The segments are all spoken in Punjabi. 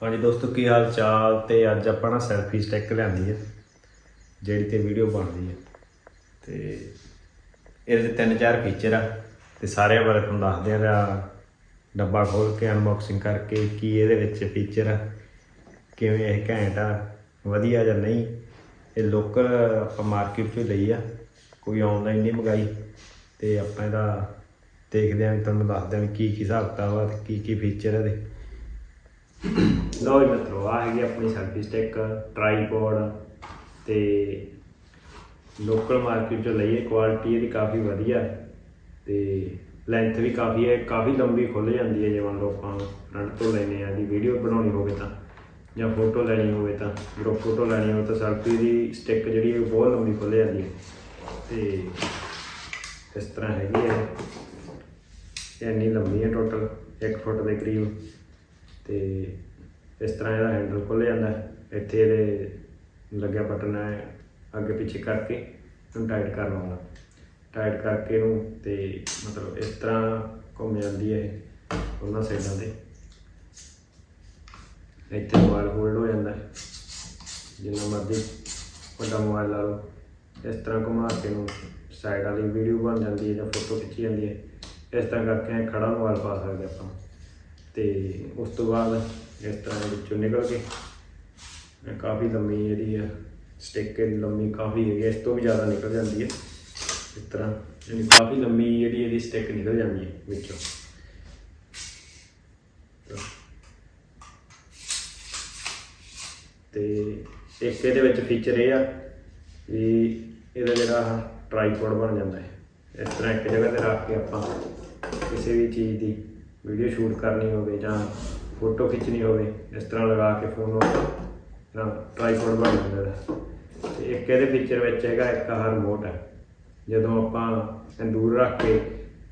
ਹਾਂਜੀ ਦੋਸਤੋ, ਕੀ ਹਾਲ ਚਾਲ? ਤੇ ਅੱਜ ਆਪਾਂ ਨਾ ਸੈਲਫੀ ਸਟਿੱਕ ਲਿਆਂਦੀ ਹੈ ਜਿਹੜੀ ਤੇ ਵੀਡੀਓ ਬਣਦੀ ਹੈ ਤੇ ਇਹਦੇ 'ਚ ਤਿੰਨ ਚਾਰ ਫੀਚਰ ਆ, ਤੇ ਸਾਰਿਆਂ ਬਾਰੇ ਤੁਹਾਨੂੰ ਦੱਸਦੇ ਆ ਦਾ ਡੱਬਾ ਖੋਲ ਕੇ ਅਨਬਾਕਸਿੰਗ ਕਰਕੇ, ਕੀ ਇਹਦੇ ਵਿੱਚ ਫੀਚਰ ਆ, ਕਿਵੇਂ ਇਹ ਘੈਂਟ ਆ, ਵਧੀਆ ਜਾਂ ਨਹੀਂ। ਇਹ ਲੋਕਲ ਆਪਾਂ ਮਾਰਕੀਟ ਚੋਂ ਲਈ ਆ, ਕੋਈ ਆਨਲਾਈਨ ਨਹੀਂ ਮੰਗਾਈ। ਤੇ ਆਪਾਂ ਇਹਦਾ ਦੇਖਦੇ ਆਂ ਤੁਹਾਨੂੰ ਦੱਸਦੇ ਆਂ ਕੀ ਕੀ ਹਿਸਾਬ ਕਿਤਾਬ ਆ ਤੇ ਕੀ ਕੀ ਫੀਚਰ ਇਹਦੇ। ਲੋ ਜੀ ਮਿੱਤਰੋ ਆ ਹੈਗੀ ਆਪਣੀ ਸੈਲਫੀ ਸਟਿੱਕ ਟ੍ਰਾਈਪੋਡ ਤੇ ਲੋਕਲ ਮਾਰਕੀਟ ਚੋਂ ਲਈਏ ਕੁਆਲਿਟੀ ਇਹਦੀ ਕਾਫੀ ਵਧੀਆ ਹੈ ਤੇ ਲੈਂਥ ਵੀ ਕਾਫੀ ਹੈ, ਕਾਫੀ ਲੰਬੀ ਖੁੱਲ ਜਾਂਦੀ ਹੈ ਜਿਵੇਂ ਲੋਕਾਂ ਫਰੰਟ ਤੋਂ ਲੈਣੇ ਆ ਦੀ ਵੀਡੀਓ ਬਣਾਉਣੀ ਹੋਵੇ ਤਾਂ ਜਾਂ ਫੋਟੋ ਲੈਣੀ ਹੋਵੇ ਤਾਂ ਜਦੋਂ ਫੋਟੋ ਲੈਣੀ ਹੋਵੇ ਤਾਂ ਸੈਲਫੀ ਦੀ ਸਟਿੱਕ ਜਿਹੜੀ ਹੈ ਬਹੁਤ ਲੰਬੀ ਖੁੱਲ ਜਾਂਦੀ ਹੈ ਤੇ ਇਸ ਤਰ੍ਹਾਂ ਹੈਗੀ ਹੈ ਇੰਨੀ ਲੰਬੀ ਹੈ ਟੋਟਲ 1 ਫੁੱਟ ਦੇ ਕਰੀਬ ਤੇ ਇਸ ਤਰ੍ਹਾਂ ਇਹਦਾ ਹੈਂਡਲ ਖੁੱਲ ਜਾਂਦਾ ਇੱਥੇ ਇਹਦੇ ਲੱਗਿਆ ਬਟਨ ਹੈ, ਅੱਗੇ ਪਿੱਛੇ ਕਰਕੇ ਇਹਨੂੰ ਟਾਈਟ ਕਰ ਲਵਾਂਗਾ ਟਾਈਟ ਕਰਕੇ ਇਹਨੂੰ ਤੇ ਮਤਲਬ ਇਸ ਤਰ੍ਹਾਂ ਘੁੰਮ ਜਾਂਦੀ ਹੈ ਉਹਨਾਂ ਸਾਈਡਾਂ ਤੇ। ਇੱਥੇ ਮੋਬਾਈਲ ਹੋਲਡ ਹੋ ਜਾਂਦਾ ਜਿੰਨਾ ਮਰਜ਼ੀ ਵੱਡਾ ਮੋਬਾਈਲ ਲਾ ਲਓ। ਇਸ ਤਰ੍ਹਾਂ ਘੁਮਾ ਕੇ ਨੂੰ ਸਾਈਡ ਵਾਲੀ ਵੀਡੀਓ ਬਣ ਜਾਂਦੀ ਹੈ ਜਾਂ ਫੋਟੋ ਖਿੱਚੀ ਜਾਂਦੀ ਹੈ। ਇਸ ਤਰ੍ਹਾਂ ਕਰਕੇ ਐਂ ਖੜਾ ਮੋਬਾਈਲ ਪਾ ਸਕਦੇ ਆਪਾਂ। ਤੇ ਉਸ ਤੋਂ ਬਾਅਦ ਇਸ ਤਰ੍ਹਾਂ ਇਹਦੇ ਵਿੱਚੋਂ ਨਿਕਲ ਕੇ। ਇਹ ਕਾਫੀ ਲੰਮੀ ਜਿਹੜੀ ਆ ਸਟਿੱਕ ਲੰਮੀ ਕਾਫੀ ਹੈਗੀ ਇਸ ਤੋਂ ਵੀ ਜ਼ਿਆਦਾ ਨਿਕਲ ਜਾਂਦੀ ਹੈ ਇਸ ਤਰ੍ਹਾਂ ਯਾਨੀ ਕਾਫੀ ਲੰਮੀ ਜਿਹੜੀ ਇਹਦੀ ਸਟਿੱਕ ਨਿਕਲ ਜਾਂਦੀ ਹੈ ਵਿੱਚੋਂ। ਤੇ ਇੱਕ ਇਹਦੇ ਵਿੱਚ ਫੀਚਰ ਇਹ ਆ ਵੀ ਇਹਦਾ ਜਿਹੜਾ ਟ੍ਰਾਈਪੋਡ ਬਣ ਜਾਂਦਾ ਹੈ। ਇਸ ਤਰ੍ਹਾਂ ਇੱਕ ਜਗ੍ਹਾ ਤੇ ਰੱਖ ਕੇ ਆਪਾਂ ਕਿਸੇ ਵੀ ਚੀਜ਼ ਦੀ ਵੀਡੀਓ ਸ਼ੂਟ ਕਰਨੀ ਹੋਵੇ ਜਾਂ ਫੋਟੋ ਖਿੱਚਣੀ ਹੋਵੇ, ਇਸ ਤਰ੍ਹਾਂ ਲਗਾ ਕੇ ਫੋਨ ਨੂੰ ਨਾ ਟ੍ਰਾਈਪੋਡ ਬਣ ਜਾਂਦਾ ਹੈ। ਤੇ ਇੱਕ ਇਹਦੇ ਫੀਚਰ ਵਿੱਚ ਹੈਗਾ, ਇੱਕ ਆਹ ਰਿਮੋਟ ਹੈ। ਜਦੋਂ ਆਪਾਂ ਇਹਨੂੰ ਦੂਰ ਰੱਖ ਕੇ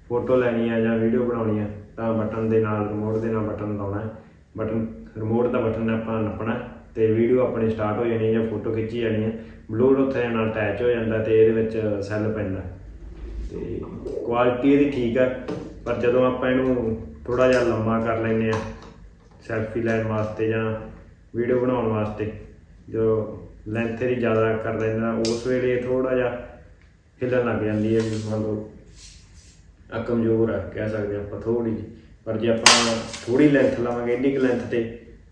ਫੋਟੋ ਲੈਣੀ ਆ ਜਾਂ ਵੀਡੀਓ ਬਣਾਉਣੀ ਆ ਤਾਂ ਬਟਨ ਦੇ ਨਾਲ ਰਿਮੋਟ ਦੇ ਨਾਲ ਬਟਨ ਲਾਉਣਾ ਹੈ। ਬਟਨ ਰਿਮੋਟ ਦਾ ਬਟਨ ਆਪਾਂ ਨੱਪਣਾ ਹੈ ਤੇ ਵੀਡੀਓ ਆਪਣੀ ਸਟਾਰਟ ਹੋ ਜਾਣੀ ਜਾਂ ਫੋਟੋ ਖਿੱਚੀ ਜਾਣੀ ਹੈ। ਬਲੂਟੁੱਥ ਦੇ ਨਾਲ ਅਟੈਚ ਹੋ ਜਾਂਦਾ ਤੇ ਇਹਦੇ ਵਿੱਚ ਸੈੱਲ ਪੈਂਦਾ ਤੇ ਕੁਆਲਿਟੀ ਇਹਦੀ ਠੀਕ ਹੈ, ਪਰ ਜਦੋਂ ਆਪਾਂ ਇਹਨੂੰ ਥੋੜਾ ਜਿਹਾ ਲੰਮਾ ਕਰ ਲੈਂਦੇ ਆ ਸੈਲਫੀ ਲੈਣ ਵਾਸਤੇ ਜਾਂ ਵੀਡੀਓ ਬਣਾਉਣ ਵਾਸਤੇ ਜੋ ਲੈਂਥ ਇਹਦੀ ਜ਼ਿਆਦਾ ਕਰ ਲੈਂਦਾ ਉਸ ਵੇਲੇ ਥੋੜਾ ਜਿਹਾ ਹਿੱਲਣ ਲੱਗ ਜਾਂਦੀ ਹੈ ਵੀ ਮੰਨ ਲਓ ਆ ਕਮਜ਼ੋਰ ਹੈ ਕਹਿ ਸਕਦੇ ਹਾਂ ਆਪਾਂ ਥੋੜੀ ਜਿਹੀ। ਪਰ ਜੇ ਆਪਾਂ ਥੋੜੀ ਲੈਂਥ ਲਾਵਾਂਗੇ, ਇੰਨੀ ਕੁ ਲੈਂਥ ਤੇ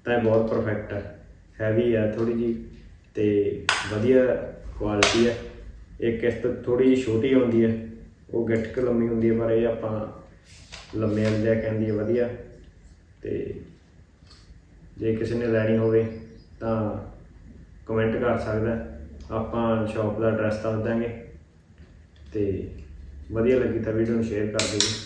ਤਾਂ ਇਹ ਬਹੁਤ ਪਰਫੈਕਟ ਹੈ ਹੈਵੀ ਹੈ ਥੋੜੀ ਜੀ ਤੇ ਵਧੀਆ ਕੁਆਲਿਟੀ ਹੈ ਇੱਕ ਇਸ ਤੋਂ ਥੋੜੀ ਜਿਹੀ ਛੋਟੀ ਹੁੰਦੀ ਹੈ ਉਹ ਗਿੱਠ ਕੁ ਲੰਮੀ ਹੁੰਦੀ ਹੈ ਪਰ ਇਹ ਆਪਾਂ ਲੰਮੇ ਵਾਲੀ ਲੈ ਕੇ ਆਂਦੀ ਹੈ ਵਧੀਆ। ਤੇ ਜੇ ਕਿਸੇ ਨੇ ਲੈਣੀ ਹੋਵੇ ਤਾਂ ਕਮੈਂਟ ਕਰ ਸਕਦਾ। ਆਪਾਂ ਸ਼ਾਪ ਦਾ ਐਡਰੈਸ ਦੱਸ ਦਾਂਗੇ। ਤੇ ਵਧੀਆ ਲੱਗੀ ਤਾਂ ਵੀਡੀਓ ਨੂੰ ਸ਼ੇਅਰ ਕਰ ਦਿਓ।